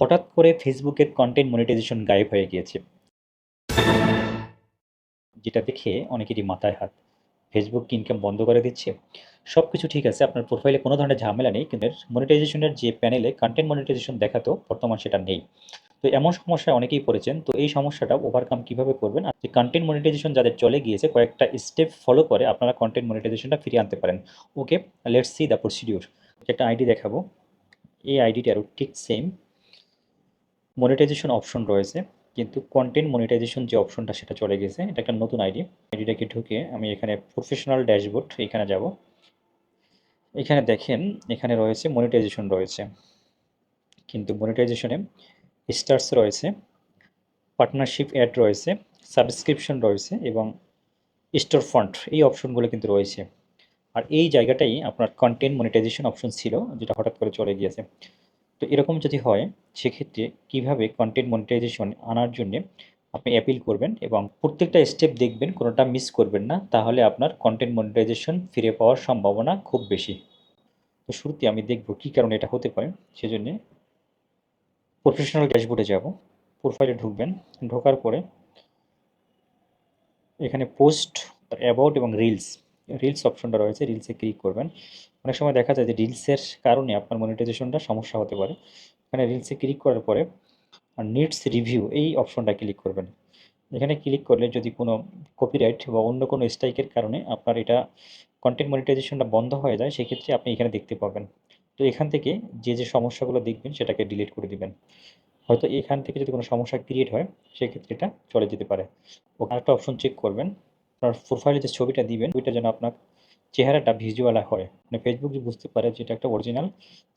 হঠাৎ করে ফেসবুকের কন্টেন্ট মনিটাইজেশন গায়েব হয়ে গিয়েছে। যেটা দেখে অনেকেরই মাথায় হাত। ফেসবুক কি ইনকাম বন্ধ করে দিচ্ছে। সব কিছু ঠিক আছে, আপনার প্রোফাইলে কোনো ধরনের ঝামেলা নেই, কিন্তু মনিটাইজেশনের যে প্যানেলে কন্টেন্ট মনিটাইজেশন দেখাতো, বর্তমান সেটা নেই। তো এমন সমস্যায় অনেকেই পড়েছেন, তো এই সমস্যাটা ওভারকাম কীভাবে করবেন? যে কন্টেন্ট মনিটাইজেশন যাদের চলে গিয়েছে, কয়েকটা স্টেপ ফলো করে আপনারা কন্টেন্ট মনিটাইজেশনটা ফিরিয়ে আনতে পারেন। Okay let's see the procedure একটা আইডি দেখাবো। এই আইডিটারও ঠিক সেম মনিটাইজেশন অপশন রয়েছে, কিন্তু কন্টেন্ট মনিটাইজেশন যে অপশনটা সেটা চলে গেছে, এটা একটা নতুন আইডি। আইডিটাকে ঢুকে আমি এখানে প্রফেশনাল ড্যাশবোর্ড এখানে যাব। এখানে দেখেন, এখানে রয়েছে মনিটাইজেশন রয়েছে। কিন্তু মনিটাইজেশনে স্টার্স রয়েছে পার্টনারশিপ অ্যাড রয়েছে সাবস্ক্রিপশন রয়েছে এবং স্টোর ফন্ট এই অপশনগুলো কিন্তু রয়েছে। আর এই জায়গাটাই আপনার কন্টেন্ট মনিটাইজেশন অপশন ছিল, যেটা হঠাৎ করে চলে গিয়েছে। তো এরকম যদি হয়, সেক্ষেত্রে কীভাবে কন্টেন্ট মনিটাইজেশন আনার জন্যে আপনি অ্যাপিল করবেন এবং প্রত্যেকটা স্টেপ দেখবেন, কোনোটা মিস করবেন না, তাহলে আপনার কন্টেন্ট মনিটাইজেশন ফিরে পাওয়ার সম্ভাবনা খুব বেশি। তো শুরুতে আমি দেখব কী কারণে এটা হতে পারে, সেজন্যে প্রফেশনাল ড্যাশবোর্ডে যাব প্রোফাইলে ঢুকবেন, ঢোকার পরে এখানে পোস্ট অ্যাবাউট এবং রিলস রিলস অপশনটা রয়েছে রিলসে ক্লিক করবেন। অনেক সময় দেখা যায় যে রিলসের কারণে আপনার মনিটাইজেশনটা সমস্যা হতে পারে। এখানে রিলসে ক্লিক করার পরে নিডস রিভিউ এই অপশনটা ক্লিক করবেন। এখানে ক্লিক করলে যদি কোনো কপিরাইট বা অন্য কোনো স্ট্রাইকের কারণে আপনার এটা কন্টেন্ট মনিটাইজেশনটা বন্ধ হয়ে যায়, সেক্ষেত্রে আপনি এখানে দেখতে পাবেন। তো এখান থেকে যে যে সমস্যাগুলো দেখবেন, সেটাকে ডিলিট করে দিবেন। হয়তো এখান থেকে যদি কোনো সমস্যা ক্রিয়েট হয়, সেক্ষেত্রে এটা চলে যেতে পারে। ও আরেকটা অপশন চেক করবেন। আপনার প্রোফাইলে যে ছবিটা দিবেন, ওইটা যেন আপনার চেহারাটা ভিজুয়াল হয়। মানে ফেসবুক যে বুঝতে পারে যে এটা একটা অরিজিনাল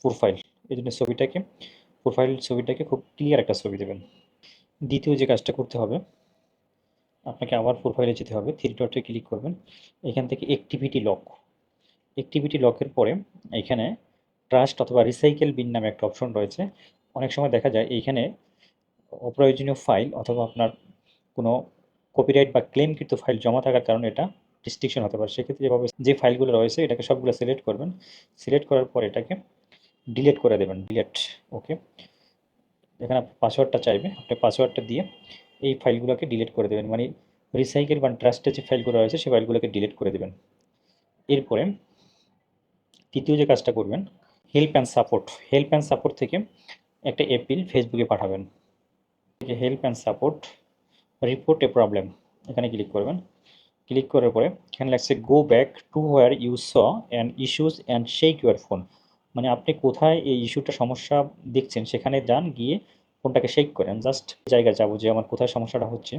প্রোফাইল এই জন্য ছবিটাকে প্রোফাইল ছবিটাকে খুব ক্লিয়ার একটা ছবি দেবেন। দ্বিতীয় যে কাজটা করতে হবে, আপনাকে আবার প্রোফাইলে যেতে হবে থ্রি ডটে ক্লিক করবেন। এখান থেকে অ্যাক্টিভিটি লক অ্যাক্টিভিটি লকের পরে এখানে ট্রাস্ট অথবা রিসাইকেল বিন নামে একটা অপশন রয়েছে। অনেক সময় দেখা যায় এইখানে অপ্রয়োজনীয় ফাইল অথবা আপনার কোনো কপিরাইট বা ক্লেমকৃত ফাইল জমা থাকার কারণে এটা রেস্ট্রিকশন হতে পারে। সেক্ষেত্রে যেভাবে যে ফাইলগুলো রয়েছে, এটাকে সবগুলো সিলেক্ট করবেন। সিলেক্ট করার পর এটাকে ডিলিট করে দেবেন। ডিলেট ওকে এখানে পাসওয়ার্ডটা চাইবে। আপনি পাসওয়ার্ডটা দিয়ে এই ফাইলগুলোকে ডিলিট করে দেবেন। মানে রিসাইকেল বা ট্রাস্টের যে ফাইলগুলো রয়েছে, সেই ফাইলগুলোকে ডিলিট করে দেবেন। এরপরে তৃতীয় যে কাজটা করবেন help and support help and support থেকে একটা এপিল ফেসবুকে পাঠাবেন। Help and support report a problem এখানে ক্লিক করবেন। ক্লিক করার পরে এখানে লাগছে go back to where you saw and issues and shake your phone মানে আপনি কোথায় এই ইস্যুটা সমস্যা দেখছেন, সেখানে যান, গিয়ে ফোনটাকে শেক করেন। জাস্ট জায়গায় যাব যে আমার কোথায় সমস্যাটা হচ্ছে।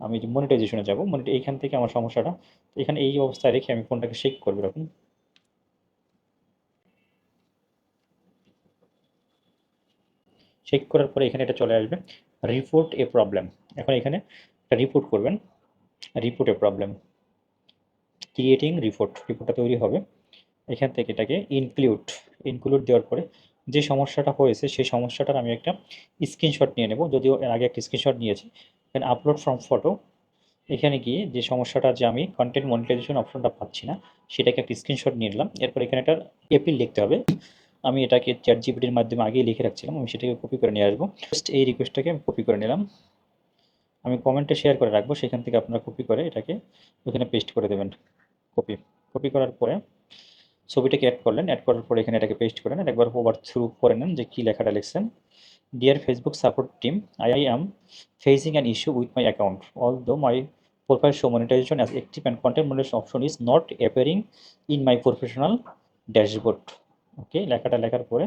আমি মনিটাইজেশনে যাব। মনিটা এইখান থেকে আমার সমস্যাটা। এখানে এই অবস্থায় রেখে আমি ফোনটাকে শেক করব এরকম। চেক করার পরে এখানে এটা চলে আসবে। রিপোর্ট এ প্রবলেম এখন এখানে রিপোর্ট করবেন। Report a problem creating report রিপোর্টটা তৈরি হবে। এখান থেকে এটাকে ইনক্লুড ইনক্লুড দেওয়ার পরে যে সমস্যাটা হয়েছে, সেই সমস্যাটার আমি একটা স্ক্রিনশট নিয়ে নেব। যদিও এর আগে একটা স্ক্রিনশট নিয়েছি। এখানে আপলোড ফ্রম ফটো এখানে গিয়ে যে সমস্যাটা যে আমি কন্টেন্ট মনিটাইজেশন অপশনটা পাচ্ছি না, সেটাকে একটা স্ক্রিনশট নিয়ে নিলাম। এরপর এখানে একটা এপিল লিখতে হবে। আমি এটাকে চ্যাট জিপিটির মাধ্যমে আগেই লিখে রাখছিলাম, আমি সেটাকে কপি করে নিয়ে আসব। জাস্ট এই রিকোয়েস্টটাকে আমি কপি করে নিলাম। আমি কমেন্টে শেয়ার করে রাখব, সেখান থেকে আপনারা কপি করে এটাকে ওখানে পেস্ট করে দেবেন। কপি কপি করার পরে ছবিটাকে অ্যাড করলেন অ্যাড করার পরে এখানে এটাকে পেস্ট করে নেন। একবার ওভার থ্রু করে নেন যে কী লেখাটা লিখছেন। Dear Facebook support team I I'm facing an issue with my account although my profile show monetization as active and content monetization option is not appearing in my professional dashboard ওকে, লেখাটা লেখার পরে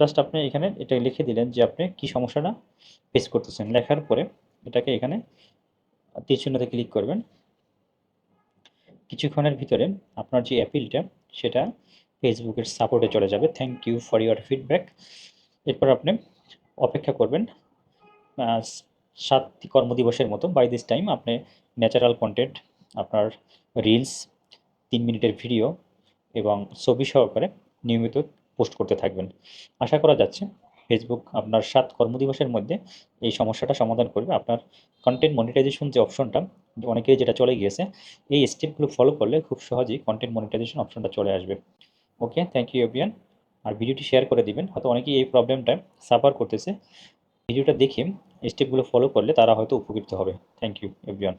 just আপনি এখানে এটা লিখে দিলেন যে আপনি কি সমস্যাটা ফেস করতেছেন। লেখার পরে এটাকে এখানে তীর চিহ্নতে ক্লিক করবেন। কিছুক্ষণের ভিতরে আপনার যে অ্যাপিলটা সেটা ফেসবুকের সাপোর্টে চলে যাবে। Thank you for your feedback এরপর আপনি অপেক্ষা করবেন সাত কর্মদিবসের মতো। বাই দিস টাইম আপনি ন্যাচারাল কন্টেন্ট আপনার রিলস তিন মিনিটের ভিডিও এবং ছবি সহকারে নিয়মিত পোস্ট করতে থাকবেন। আশা করা যাচ্ছে ফেসবুক আপনার সাত কর্মদিবসের মধ্যে এই সমস্যাটা সমাধান করবে। আপনার কন্টেন্ট মনিটাইজেশন যে অপশনটা অনেকেই যেটা চলে গিয়েছে, এই স্টেপগুলো ফলো করলে খুব সহজেই কন্টেন্ট মনিটাইজেশন অপশনটা চলে আসবে। ওকে থ্যাংক ইউ এভিয়ান আর ভিডিওটি শেয়ার করে দিবেন। হয়তো অনেকেই এই প্রবলেমটা সাফার করতেছে। ভিডিওটা দেখে স্টেপগুলো ফলো করলে তারা হয়তো উপকৃত হবে। Thank you everyone